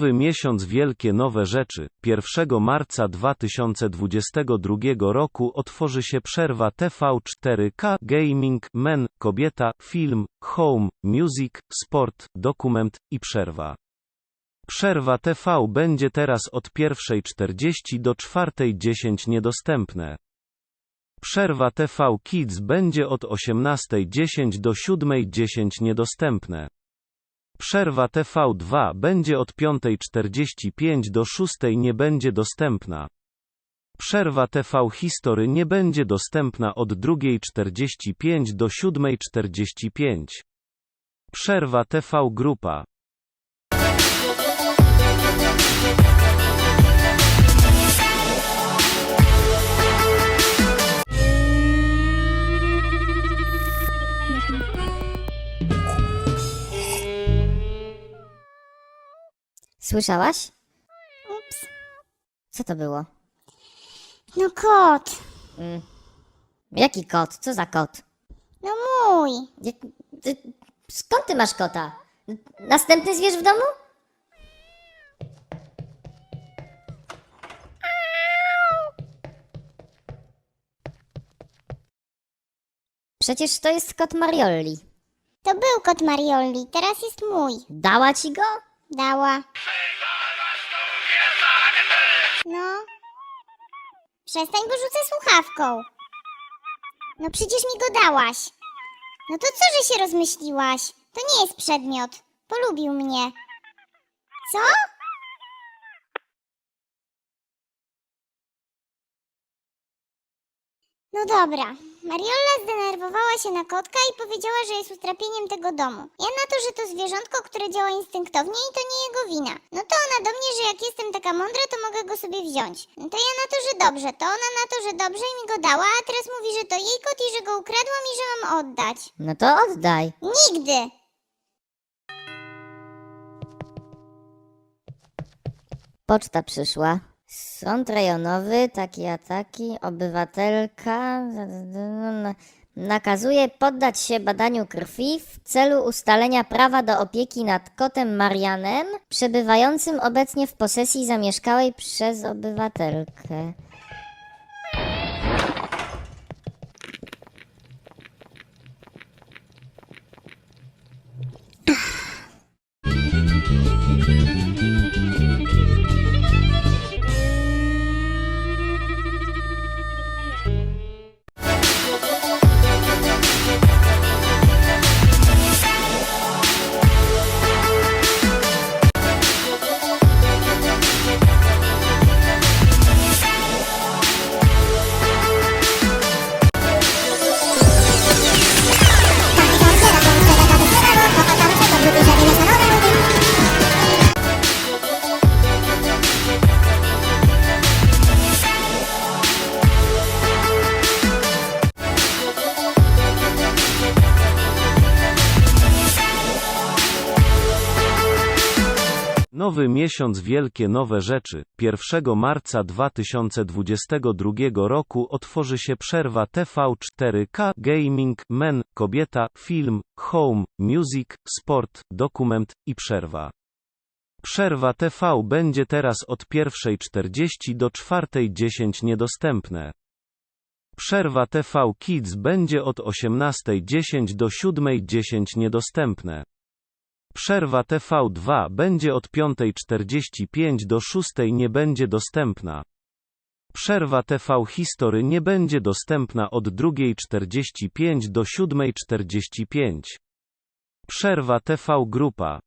Nowy miesiąc wielkie nowe rzeczy. 1 marca 2022 roku otworzy się przerwa TV4K Gaming, Men, Kobieta, Film, Home, Music, Sport, Dokument i przerwa. Przerwa TV będzie teraz od 1.40 do 4.10 niedostępne. Przerwa TV Kids będzie od 18.10 do 7.10 niedostępne. Przerwa TV2 będzie od 5.45 do 6.00 nie będzie dostępna. Przerwa TV History nie będzie dostępna od 2.45 do 7.45. Przerwa TV Grupa. Słyszałaś? Ups. Co to było? No kot. Mm. Jaki kot? Co za kot? No mój. Ty, skąd ty masz kota? Następny zwierz w domu? Przecież to jest kot Mariolli. To był kot Mariolli, teraz jest mój. Dała ci go? Dała. No. Przestań, bo rzucę słuchawką. No przecież mi go dałaś. No to co, że się rozmyśliłaś? To nie jest przedmiot. Polubił mnie. Co? No dobra. Mariola zdenerwowała się na kotka i powiedziała, że jest utrapieniem tego domu. Ja na to, że to zwierzątko, które działa instynktownie i to nie jego wina. No to ona do mnie, że jak jestem taka mądra, to mogę go sobie wziąć. No to ja na to, że dobrze. To ona na to, że dobrze i mi go dała, a teraz mówi, że to jej kot i że go ukradłam i że mam oddać. No to oddaj. Nigdy! Poczta przyszła. Sąd rejonowy, taki a taki, obywatelka na- nakazuje poddać się badaniu krwi w celu ustalenia prawa do opieki nad kotem Marianem, przebywającym obecnie w posesji zamieszkałej przez obywatelkę. Nowy miesiąc wielkie nowe rzeczy. 1 marca 2022 roku otworzy się przerwa TV4K Gaming, Men, Kobieta, Film, Home, Music, Sport, Dokument i przerwa. Przerwa TV będzie teraz od 1.40 do 4.10 niedostępne. Przerwa TV Kids będzie od 18.10 do 7.10 niedostępne. Przerwa TV2 będzie od 5.45 do 6.00 nie będzie dostępna. Przerwa TV History nie będzie dostępna od 2.45 do 7.45. Przerwa TV Grupa.